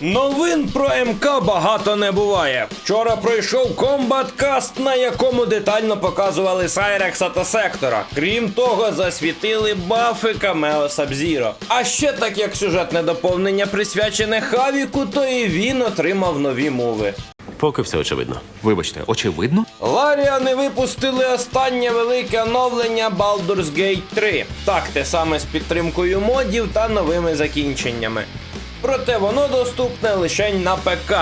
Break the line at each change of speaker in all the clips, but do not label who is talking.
Новин про МК багато не буває. Вчора пройшов комбат-каст, на якому детально показували Сайрекса та Сектора. Крім того, засвітили бафи Камео Сабзіро. А ще так як сюжетне доповнення присвячене Хавіку, то і він отримав нові мови.
Поки все очевидно. Вибачте, очевидно?
Ларіани випустили останнє велике оновлення Baldur's Gate 3. Так, те саме з підтримкою модів та новими закінченнями. Проте воно доступне лише на ПК.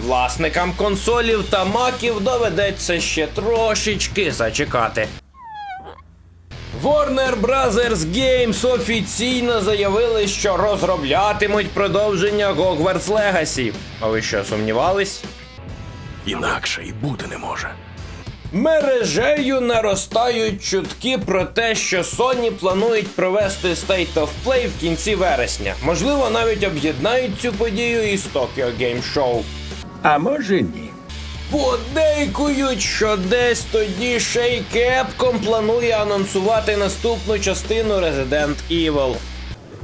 Власникам консолів та маків доведеться ще трошечки зачекати. Warner Brothers Games офіційно заявили, що розроблятимуть продовження Hogwarts Legacy. А ви що, сумнівались?
Інакше і бути не може.
Мережею наростають чутки про те, що Sony планують провести State of Play в кінці вересня. Можливо, навіть об'єднають цю подію із Tokyo Game Show.
А може ні.
Подейкують, що десь тоді ще й Capcom планує анонсувати наступну частину Resident Evil.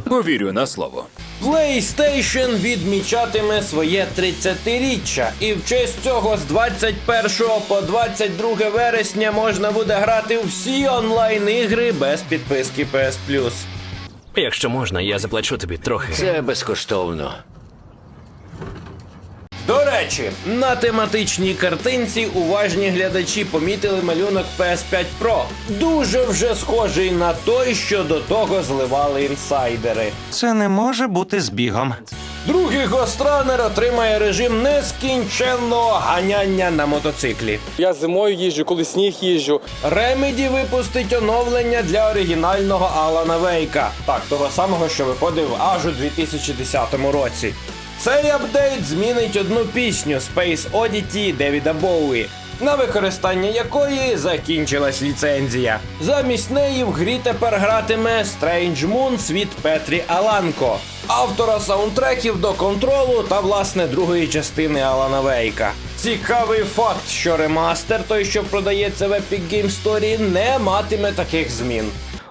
Повірю на слово.
PlayStation відмічатиме своє 30-річчя, і в честь цього з 21 по 22 вересня можна буде грати у всі онлайн-ігри без підписки PS Plus.
Якщо можна, я заплачу тобі трохи.
Це безкоштовно.
До речі, на тематичній картинці уважні глядачі помітили малюнок PS5 Pro. Дуже вже схожий на той, що до того зливали інсайдери.
Це не може бути збігом.
Другий гостранер отримає режим нескінченного ганяння на мотоциклі.
Я зимою їжджу, коли сніг їжджу.
Ремеді випустить оновлення для оригінального Алана Вейка, так того самого, що виходив аж у 2010 році. Цей апдейт змінить одну пісню Space Oddity Девіда Боуї, на використання якої закінчилась ліцензія. Замість неї в грі тепер гратиме Strange Moon від Петрі Аланко, автора саундтреків до контролу та власне другої частини Алана Вейка. Цікавий факт, що ремастер, той, що продається в Epic Game Store, не матиме таких змін.